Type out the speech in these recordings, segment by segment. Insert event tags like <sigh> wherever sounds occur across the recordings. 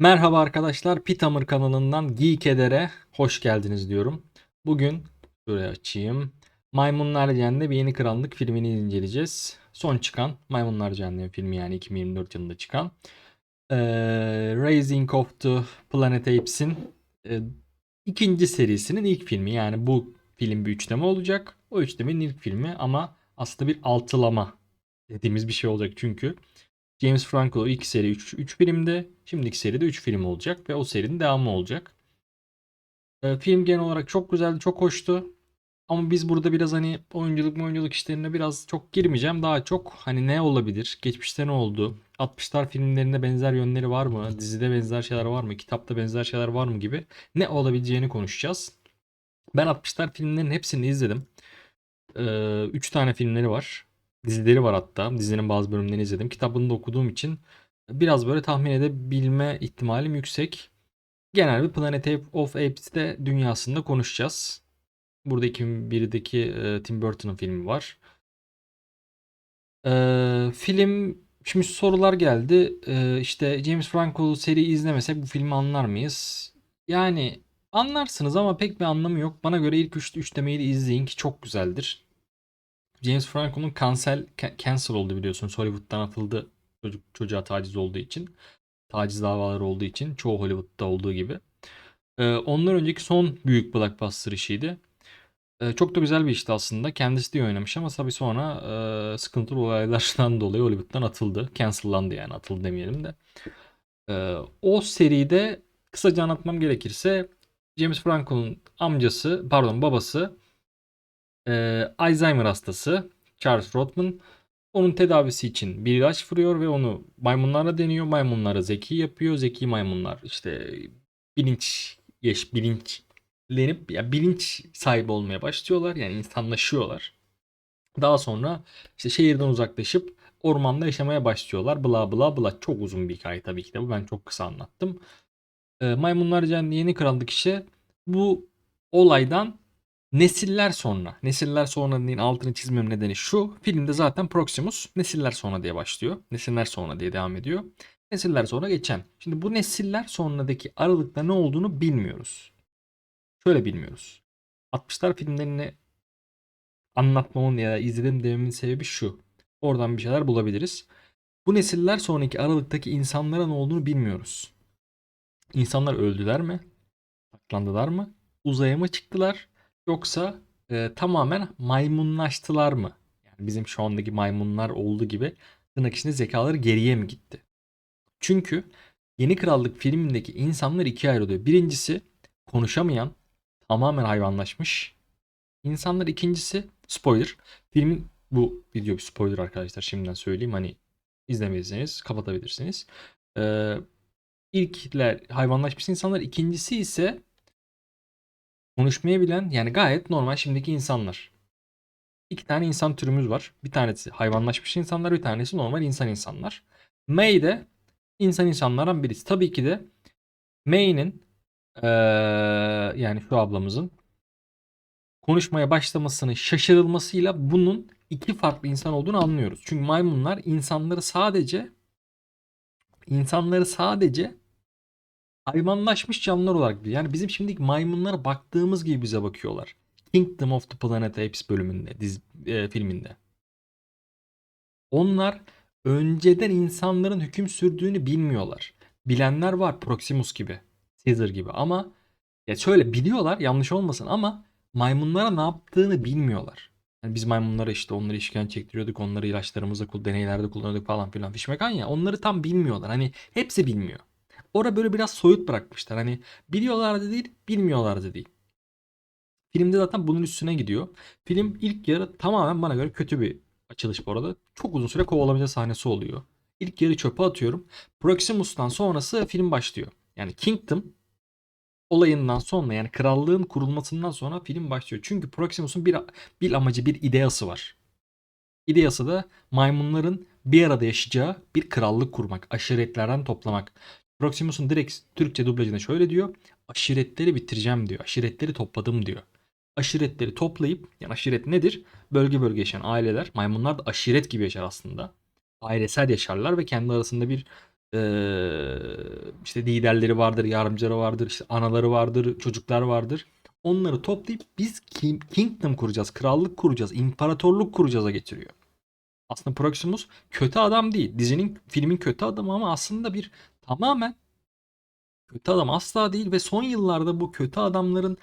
Merhaba arkadaşlar, Pitamır kanalından Geek Eder'e hoş geldiniz diyorum. Bugün şuraya açayım. Maymunlar Cehennemi yeni krallık filmini inceleyeceğiz. Son çıkan Maymunlar Cehennemi filmi yani 2024 yılında çıkan. Ee, Rising of the Planet Apes'in e, ikinci serisinin ilk filmi. Yani bu film bir üçleme olacak. O üçlemenin ilk filmi ama aslında bir altılama dediğimiz bir şey olacak çünkü. James Franco ilk seri 3, 3 filmde. Şimdiki seride 3 film olacak ve o serinin devamı olacak. Ee, film genel olarak çok güzeldi, çok hoştu. Ama biz burada biraz hani oyunculuk oyunculuk işlerine biraz çok girmeyeceğim. Daha çok hani ne olabilir? Geçmişte ne oldu? 60'lar filmlerinde benzer yönleri var mı? Dizide benzer şeyler var mı? Kitapta benzer şeyler var mı gibi ne olabileceğini konuşacağız. Ben 60'lar filmlerinin hepsini izledim. 3 tane filmleri var. Dizileri var hatta. Dizinin bazı bölümlerini izledim. Kitabını da okuduğum için biraz böyle tahmin edebilme ihtimalim yüksek. Genel bir Planet of Apes'te dünyasında konuşacağız. Burada 2001'deki e, Tim Burton'ın filmi var. E, film şimdi sorular geldi. E, işte James Franco seri izlemesek bu filmi anlar mıyız? Yani anlarsınız ama pek bir anlamı yok. Bana göre ilk üç üçlemeyi de izleyin ki çok güzeldir. James Franco'nun cancel, cancel oldu biliyorsunuz. Hollywood'dan atıldı çocuk çocuğa taciz olduğu için. Taciz davaları olduğu için. Çoğu Hollywood'da olduğu gibi. Ee, ondan önceki son büyük blockbuster işiydi. Ee, çok da güzel bir işti aslında. Kendisi de oynamış ama tabii sonra e, sıkıntılı olaylardan <laughs> dolayı Hollywood'dan atıldı. Cancellandı yani atıldı demeyelim de. Ee, o seride kısaca anlatmam gerekirse James Franco'nun amcası pardon babası e, Alzheimer hastası Charles Rodman onun tedavisi için bir ilaç vuruyor ve onu maymunlara deniyor. Maymunları zeki yapıyor. Zeki maymunlar işte bilinç yaş bilinçlenip ya bilinç sahibi olmaya başlıyorlar. Yani insanlaşıyorlar. Daha sonra işte şehirden uzaklaşıp ormanda yaşamaya başlıyorlar. Bla bla bla. Çok uzun bir hikaye tabii ki de bu. Ben çok kısa anlattım. E, Maymunlar Cenneти yeni krallık işe bu olaydan Nesiller sonra. Nesiller sonra değil altını çizmem nedeni şu. Filmde zaten Proximus nesiller sonra diye başlıyor. Nesiller sonra diye devam ediyor. Nesiller sonra geçen. Şimdi bu nesiller sonradaki aralıkta ne olduğunu bilmiyoruz. Şöyle bilmiyoruz. 60'lar filmlerini anlatmamın ya da izledim dememin sebebi şu. Oradan bir şeyler bulabiliriz. Bu nesiller sonraki aralıktaki insanlara ne olduğunu bilmiyoruz. İnsanlar öldüler mi? Saklandılar mı? Uzaya mı çıktılar? Yoksa e, tamamen maymunlaştılar mı? Yani bizim şu andaki maymunlar olduğu gibi tırnak içinde zekaları geriye mi gitti? Çünkü Yeni Krallık filmindeki insanlar ikiye ayrılıyor. Birincisi konuşamayan, tamamen hayvanlaşmış insanlar. İkincisi spoiler. Filmin bu video bir spoiler arkadaşlar şimdiden söyleyeyim. Hani izlemediyseniz kapatabilirsiniz. Ee, ilkler hayvanlaşmış insanlar. İkincisi ise konuşmayı bilen yani gayet normal şimdiki insanlar. İki tane insan türümüz var. Bir tanesi hayvanlaşmış insanlar, bir tanesi normal insan insanlar. May de insan insanlardan birisi. Tabii ki de May'nin ee, yani şu ablamızın konuşmaya başlamasını şaşırılmasıyla bunun iki farklı insan olduğunu anlıyoruz. Çünkü maymunlar insanları sadece insanları sadece hayvanlaşmış canlılar olarak biliyor. Yani bizim şimdiki maymunlara baktığımız gibi bize bakıyorlar. Kingdom of the Planet Apes bölümünde, diz, e, filminde. Onlar önceden insanların hüküm sürdüğünü bilmiyorlar. Bilenler var Proximus gibi, Caesar gibi ama ya şöyle biliyorlar yanlış olmasın ama maymunlara ne yaptığını bilmiyorlar. Yani biz maymunlara işte onları işkence çektiriyorduk, onları ilaçlarımızda, deneylerde kullanıyorduk falan filan fişmekan ya onları tam bilmiyorlar. Hani hepsi bilmiyor. Orada böyle biraz soyut bırakmışlar. Hani biliyorlardı değil, bilmiyorlardı değil. Filmde zaten bunun üstüne gidiyor. Film ilk yarı tamamen bana göre kötü bir açılış bu arada. Çok uzun süre kovalamaca sahnesi oluyor. İlk yarı çöpe atıyorum. Proximus'tan sonrası film başlıyor. Yani Kingdom olayından sonra yani krallığın kurulmasından sonra film başlıyor. Çünkü Proximus'un bir, bir amacı, bir ideası var. İdeası da maymunların bir arada yaşayacağı bir krallık kurmak, aşiretlerden toplamak. Proximus'un direkt Türkçe dublajında şöyle diyor. Aşiretleri bitireceğim diyor. Aşiretleri topladım diyor. Aşiretleri toplayıp yani aşiret nedir? Bölge bölge yaşayan aileler. Maymunlar da aşiret gibi yaşar aslında. Ailesel yaşarlar ve kendi arasında bir ee, işte liderleri vardır, yardımcıları vardır, işte anaları vardır, çocuklar vardır. Onları toplayıp biz kingdom kuracağız, krallık kuracağız, imparatorluk kuracağız'a getiriyor. Aslında Proximus kötü adam değil. Dizinin, filmin kötü adamı ama aslında bir tamamen kötü adam asla değil ve son yıllarda bu kötü adamların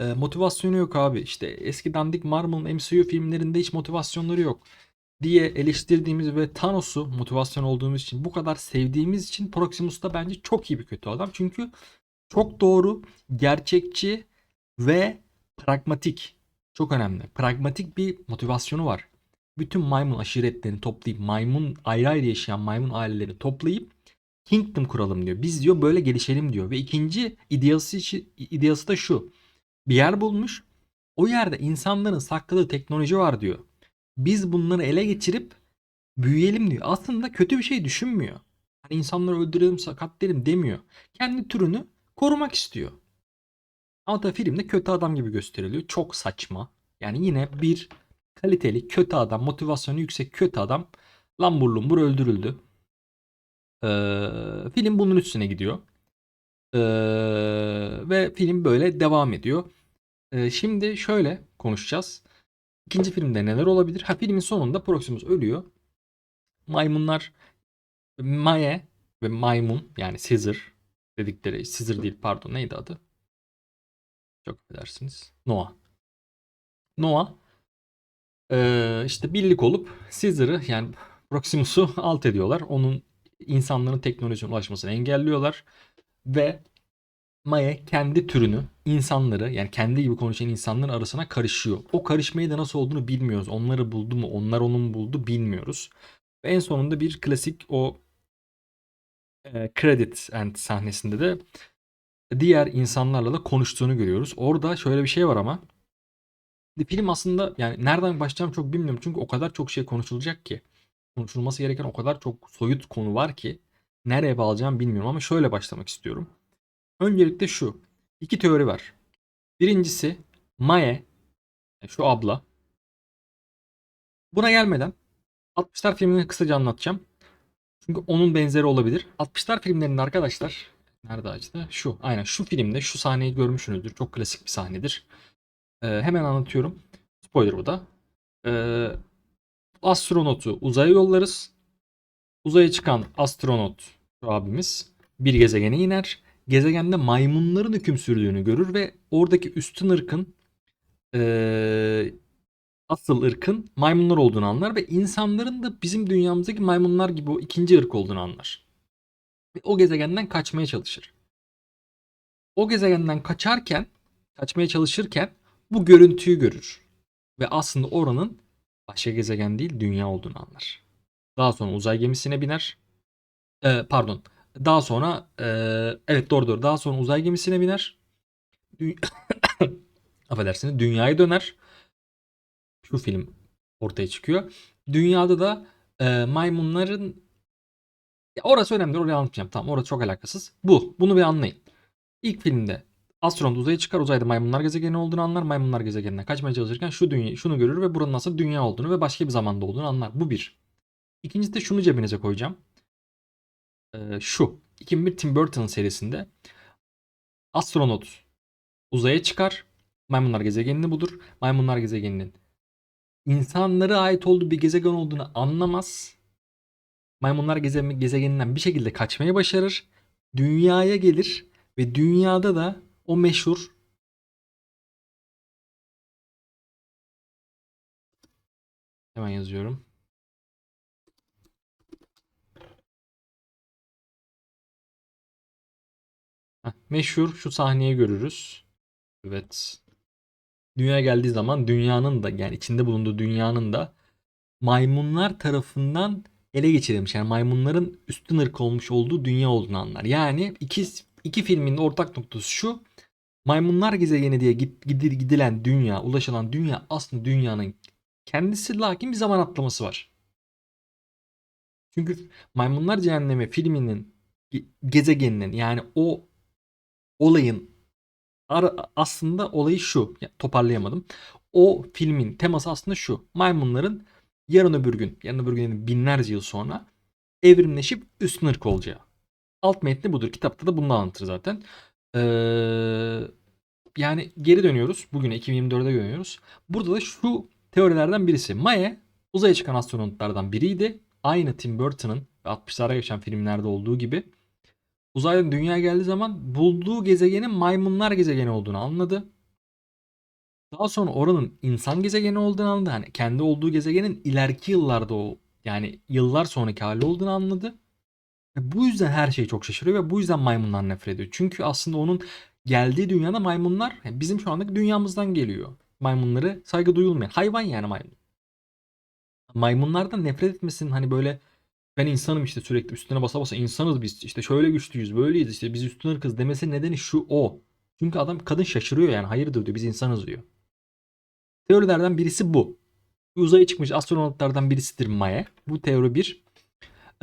e, motivasyonu yok abi. İşte eski dandik Marvel'ın MCU filmlerinde hiç motivasyonları yok diye eleştirdiğimiz ve Thanos'u motivasyon olduğumuz için bu kadar sevdiğimiz için Proximus da bence çok iyi bir kötü adam. Çünkü çok doğru, gerçekçi ve pragmatik. Çok önemli. Pragmatik bir motivasyonu var. Bütün maymun aşiretlerini toplayıp maymun ayrı ayrı yaşayan maymun ailelerini toplayıp Kingdom kuralım diyor. Biz diyor böyle gelişelim diyor. Ve ikinci ideası, ideası da şu. Bir yer bulmuş. O yerde insanların sakladığı teknoloji var diyor. Biz bunları ele geçirip büyüyelim diyor. Aslında kötü bir şey düşünmüyor. Hani insanları öldürelim, sakatlayalım demiyor. Kendi türünü korumak istiyor. Ama da filmde kötü adam gibi gösteriliyor. Çok saçma. Yani yine bir kaliteli kötü adam, motivasyonu yüksek kötü adam lambur lumbur öldürüldü. Ee, film bunun üstüne gidiyor. Ee, ve film böyle devam ediyor. Ee, şimdi şöyle konuşacağız. İkinci filmde neler olabilir? Ha filmin sonunda Proximus ölüyor. Maymunlar Maye ve maymun yani Caesar dedikleri Caesar değil pardon neydi adı? Çok affedersiniz. Noah. Noah eee, işte birlik olup Caesar'ı yani Proximus'u alt ediyorlar. Onun insanların teknolojiye ulaşmasını engelliyorlar ve Maya kendi türünü insanları yani kendi gibi konuşan insanların arasına karışıyor. O karışmayı da nasıl olduğunu bilmiyoruz. Onları buldu mu, onlar onu mu buldu bilmiyoruz. Ve en sonunda bir klasik o e, credit end sahnesinde de diğer insanlarla da konuştuğunu görüyoruz. Orada şöyle bir şey var ama film aslında yani nereden başlayacağım çok bilmiyorum. Çünkü o kadar çok şey konuşulacak ki. Konuşulması gereken o kadar çok soyut konu var ki nereye bağlayacağım bilmiyorum ama şöyle başlamak istiyorum. Öncelikle şu. iki teori var. Birincisi Mae şu abla. Buna gelmeden 60'lar filmini kısaca anlatacağım. Çünkü onun benzeri olabilir. 60'lar filmlerinde arkadaşlar nerede açtı? Şu. Aynen şu filmde şu sahneyi görmüşsünüzdür. Çok klasik bir sahnedir. Ee, hemen anlatıyorum. Spoiler bu da. Ee, astronotu uzaya yollarız. Uzaya çıkan astronot abimiz bir gezegene iner. Gezegende maymunların hüküm sürdüğünü görür ve oradaki üstün ırkın ee, asıl ırkın maymunlar olduğunu anlar ve insanların da bizim dünyamızdaki maymunlar gibi o ikinci ırk olduğunu anlar. Ve o gezegenden kaçmaya çalışır. O gezegenden kaçarken, kaçmaya çalışırken bu görüntüyü görür. Ve aslında oranın başka gezegen değil dünya olduğunu anlar. Daha sonra uzay gemisine biner. Ee, pardon. Daha sonra ee, evet doğru doğru. Daha sonra uzay gemisine biner. Dü- <coughs> Affedersiniz. Dünyaya döner. Şu film ortaya çıkıyor. Dünyada da e, maymunların ya orası önemli. Orayı anlatmayacağım. Tamam orası çok alakasız. Bu. Bunu bir anlayın. İlk filmde astronot uzaya çıkar. Uzayda maymunlar gezegeni olduğunu anlar. Maymunlar gezegeninden kaçmaya çalışırken şu dünya, şunu görür ve buranın aslında dünya olduğunu ve başka bir zamanda olduğunu anlar. Bu bir. İkincisi de şunu cebinize koyacağım. Ee, şu. 2001 Tim Burton serisinde astronot uzaya çıkar. Maymunlar gezegenini bulur. Maymunlar gezegeninin insanlara ait olduğu bir gezegen olduğunu anlamaz. Maymunlar geze- gezegeninden bir şekilde kaçmayı başarır. Dünyaya gelir ve dünyada da o meşhur hemen yazıyorum. Heh, meşhur şu sahneyi görürüz. Evet. Dünya geldiği zaman dünyanın da yani içinde bulunduğu dünyanın da maymunlar tarafından ele geçirilmiş. Yani maymunların üstün ırk olmuş olduğu dünya olduğunu anlar. Yani iki, iki filmin ortak noktası şu. Maymunlar gezegeni diye gid- gidi- gidilen dünya, ulaşılan dünya aslında dünyanın kendisi lakin bir zaman atlaması var. Çünkü Maymunlar Cehennemi filminin ge- gezegeninin yani o olayın aslında olayı şu. Ya, toparlayamadım. O filmin teması aslında şu. Maymunların yarın öbür gün, yarın öbür gün binlerce yıl sonra evrimleşip üstün ırk olacağı. Alt metni budur. Kitapta da bunu anlatır zaten. Ee, yani geri dönüyoruz. Bugüne 2024'e dönüyoruz. Burada da şu teorilerden birisi. Maya uzaya çıkan astronotlardan biriydi. Aynı Tim Burton'ın 60'lara geçen filmlerde olduğu gibi. Uzaydan dünyaya geldiği zaman bulduğu gezegenin maymunlar gezegeni olduğunu anladı. Daha sonra oranın insan gezegeni olduğunu anladı. Hani kendi olduğu gezegenin ileriki yıllarda o yani yıllar sonraki hali olduğunu anladı. Ve bu yüzden her şey çok şaşırıyor ve bu yüzden maymunlar nefret ediyor. Çünkü aslında onun geldiği dünyada maymunlar yani bizim şu andaki dünyamızdan geliyor. Maymunları saygı duyulmayan hayvan yani maymun. Maymunlardan nefret etmesinin hani böyle ben insanım işte sürekli üstüne basa basa insanız biz işte şöyle güçlüyüz böyleyiz işte biz üstün ırkız demesi nedeni şu o. Çünkü adam kadın şaşırıyor yani hayırdır diyor biz insanız diyor. Teorilerden birisi bu. Uzaya çıkmış astronotlardan birisidir Maya. Bu teori 1.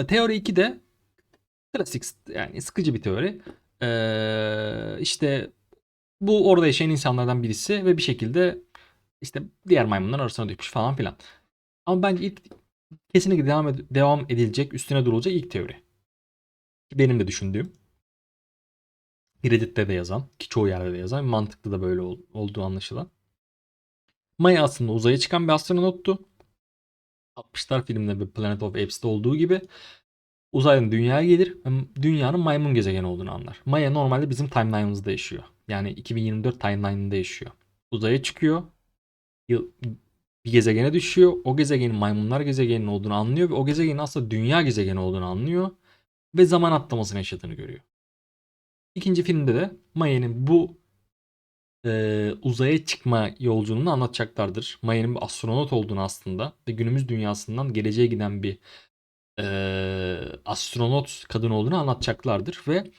Teori 2 de klasik yani sıkıcı bir teori. Ee, işte bu orada yaşayan insanlardan birisi ve bir şekilde işte diğer maymunlar arasına düşmüş falan filan. Ama bence ilk kesinlikle devam, ed- devam edilecek, üstüne durulacak ilk teori. Benim de düşündüğüm. Reddit'te de yazan, ki çoğu yerde de yazan, mantıklı da böyle ol- olduğu anlaşılan. Maya aslında uzaya çıkan bir astronottu. 60'lar filminde bir Planet of Apes'te olduğu gibi uzaydan dünyaya gelir ve dünyanın maymun gezegeni olduğunu anlar. Maya normalde bizim timeline'ımızda yaşıyor. Yani 2024 timeline'ında yaşıyor. Uzaya çıkıyor. Yıl, bir gezegene düşüyor. O gezegenin maymunlar gezegeninin olduğunu anlıyor ve o gezegenin aslında dünya gezegeni olduğunu anlıyor ve zaman atlamasını yaşadığını görüyor. İkinci filmde de Maya'nın bu e, uzaya çıkma yolculuğunu anlatacaklardır. Maya'nın bir astronot olduğunu aslında ve günümüz dünyasından geleceğe giden bir e, astronot kadın olduğunu anlatacaklardır ve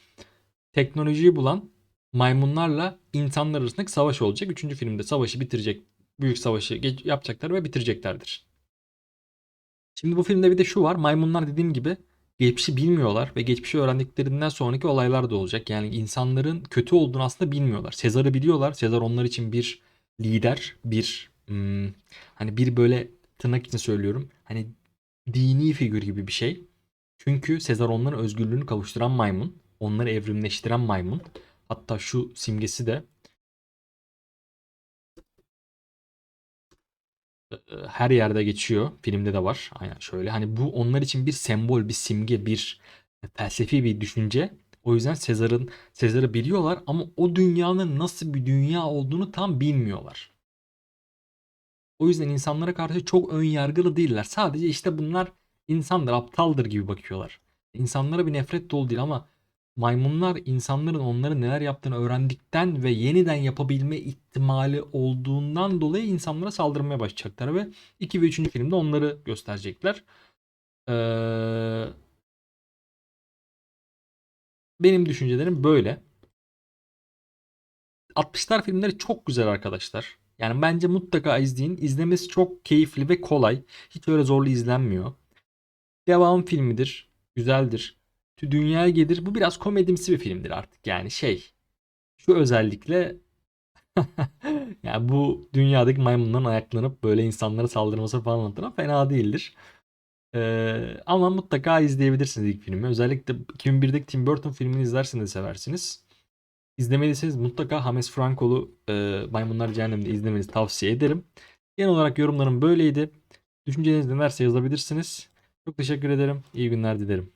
teknolojiyi bulan maymunlarla insanlar arasındaki savaş olacak. Üçüncü filmde savaşı bitirecek, büyük savaşı yapacaklar ve bitireceklerdir. Şimdi bu filmde bir de şu var. Maymunlar dediğim gibi geçmişi bilmiyorlar ve geçmişi öğrendiklerinden sonraki olaylar da olacak. Yani insanların kötü olduğunu aslında bilmiyorlar. Sezar'ı biliyorlar. Sezar onlar için bir lider, bir hmm, hani bir böyle tırnak için söylüyorum. Hani dini figür gibi bir şey. Çünkü Sezar onların özgürlüğünü kavuşturan maymun. Onları evrimleştiren maymun. Hatta şu simgesi de e, her yerde geçiyor. Filmde de var. Aynen şöyle. Hani bu onlar için bir sembol, bir simge, bir felsefi bir düşünce. O yüzden Sezar'ın Sezar'ı biliyorlar ama o dünyanın nasıl bir dünya olduğunu tam bilmiyorlar. O yüzden insanlara karşı çok ön yargılı değiller. Sadece işte bunlar insandır, aptaldır gibi bakıyorlar. İnsanlara bir nefret dolu değil ama maymunlar insanların onların neler yaptığını öğrendikten ve yeniden yapabilme ihtimali olduğundan dolayı insanlara saldırmaya başlayacaklar ve 2 ve 3. filmde onları gösterecekler. Ee, benim düşüncelerim böyle. 60'lar filmleri çok güzel arkadaşlar. Yani bence mutlaka izleyin. İzlemesi çok keyifli ve kolay. Hiç öyle zorlu izlenmiyor. Devam filmidir. Güzeldir. Dünyaya gelir. Bu biraz komedimsi bir filmdir artık. Yani şey. Şu özellikle <laughs> yani bu dünyadaki maymunların ayaklanıp böyle insanlara saldırması falan anlatan fena değildir. Ee, ama mutlaka izleyebilirsiniz ilk filmi. Özellikle 2001'deki Tim Burton filmini izlerseniz seversiniz. İzlemediyseniz mutlaka James Franco'lu e, Maymunlar Cehennem'de izlemenizi tavsiye ederim. Genel olarak yorumlarım böyleydi. Düşünceleriniz nelerse yazabilirsiniz. Çok teşekkür ederim. İyi günler dilerim.